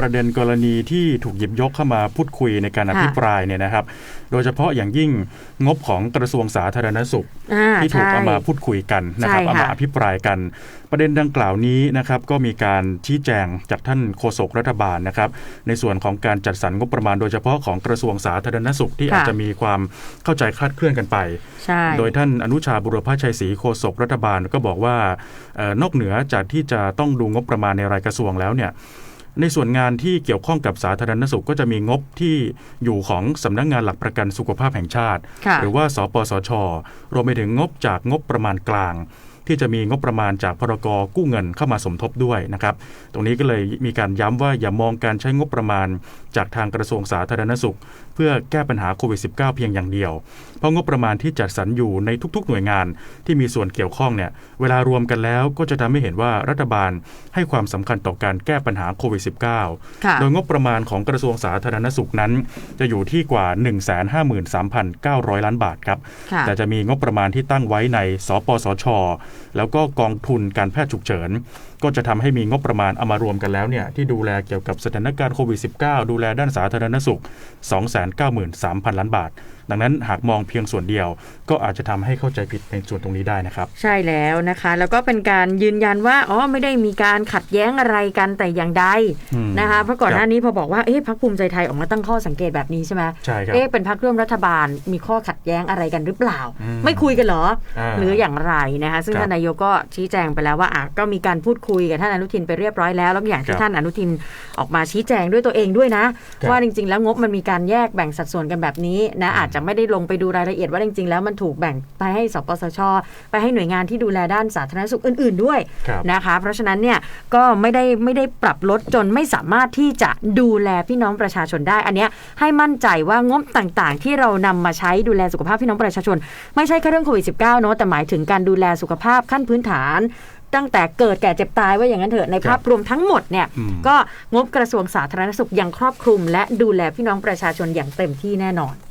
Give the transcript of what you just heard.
ประเด็นกรณีที่ถูกหยิบยกเข้ามาพูดคุยในการอภิปรายเนี่ยนะครับ โดยเฉพาะอย่างยิ่งงบของกระทรวงสาธารณสุขอ่าที่ถูกใช่เอามาพูดคุยกันนะครับใช่ค่ะเอามาอภิปรายกัน ประเด็นดังกล่าวนี้นะครับก็มีการชี้แจงจากท่านโฆษกรัฐบาลนะครับ ในส่วนของการจัดสรรงบประมาณโดยเฉพาะของกระทรวงสาธารณสุขที่อาจจะมีความเข้าใจคลาดเคลื่อนกันไปใช่โดยท่านอนุชาบุรพชัยศรีโฆษกรัฐบาลก็บอกว่าเออนอกเหนือจากที่จะต้องดูงบประมาณในรายกระทรวงแล้วเนี่ย ในส่วนงานที่เกี่ยวข้องกับสาธารณสุขก็จะมีงบที่อยู่ของสำนักงงานหลักประกันสุขภาพแห่งชาติค่ะหรือว่าสปสช รวมไปถึงงบจากงบประมาณกลางที่จะมีงบประมาณจากพรกกู้เงินเข้ามาสมทบด้วยนะครับตรงนี้ก็เลยมีการย้ำว่าอย่ามองการใช้งบประมาณ จากทางกระทรวงสาธารณสุข เพื่อแก้ปัญหาโควิด -19 เพียงอย่างเดียว เพราะงบประมาณที่จัดสรรอยู่ในทุกๆ หน่วยงานที่มีส่วนเกี่ยวข้องเนี่ยเวลารวมกันแล้วก็จะทำให้เห็นว่ารัฐบาลให้ความสำคัญต่อการแก้ปัญหาโควิด -19 ค่ะโดยงบประมาณของกระทรวงสาธารณสุขนั้น จะอยู่ที่กว่า 153,900 ล้านบาทครับค่ะแต่จะมีงบประมาณที่ตั้งไว้ในสปสชแล้วก็กองทุนการแพทย์ฉุกเฉิน ก็จะทำให้มีงบประมาณเอามารวมกันแล้วเนี่ยที่ดูแลเกี่ยวกับสถานการณ์โควิด -19 ดูแลด้านสาธารณสุข 293,000 ล้านบาท ดังนั้นหากมองเพียงส่วนเดียว ก็อาจจะทำให้เข้าใจผิดในส่วนตรงนี้ได้นะครับ ใช่แล้วนะคะ แล้วก็เป็นการยืนยันว่าอ๋อไม่ได้มีการขัดแย้งอะไรกันแต่อย่างใดอืมนะคะเพราะก่อนครับหน้านี้พอบอกว่าเอ๊ะพักภูมิใจไทยออกมาตั้งข้อสังเกตแบบนี้ใช่ไหมใช่ครับเอ๊ะเป็นพักร่วมรัฐบาลมีข้อขัดแย้งอะไรกันหรือเปล่าอืมไม่คุยกันเหรออ่าหรืออย่างไรนะคะซึ่งครับท่านนายกก็ชี้แจงไปแล้วว่าอะก็มีการพูดคุยกับท่านอนุทินไปเรียบร้อยแล้วแล้วอย่างคที่รับท่านอนุทินออกมาชี้แจงด้วยตัวเองด้วยนะครับว่าจริง ๆ แล้วงบมันมีการแยกแบ่งสัดส่วนกันแบบนี้นะอาจจะไม่ได้ลงไปดูรายละเอียดว่าจริงๆ แล้วมันถูกแบ่งไปให้สปสช ไปให้หน่วยงานที่ดูแลด้านสาธารณสุขอื่น ๆด้วยครับนะคะ เพราะฉะนั้นเนี่ยก็ไม่ได้ไม่ได้ปรับลดจนไม่สามารถที่จะดูแลพี่น้องประชาชนได้ อันเนี้ยให้มั่นใจว่างบต่างๆ ที่เรานำมาใช้ดูแลสุขภาพพี่น้องประชาชน ไม่ใช่แค่เรื่องโควิด -19 เนอะแต่หมายถึงการดูแลสุขภาพขั้นพื้นฐานตั้งแต่เกิดแก่เจ็บตายว่าอย่างนั้นเถอะในภาพรวมทั้งหมดเนี่ยอืมก็งบกระทรวงสาธารณสุขยังครอบคลุม และดูแลพี่น้องประชาชนอย่างเต็มที่แน่นอน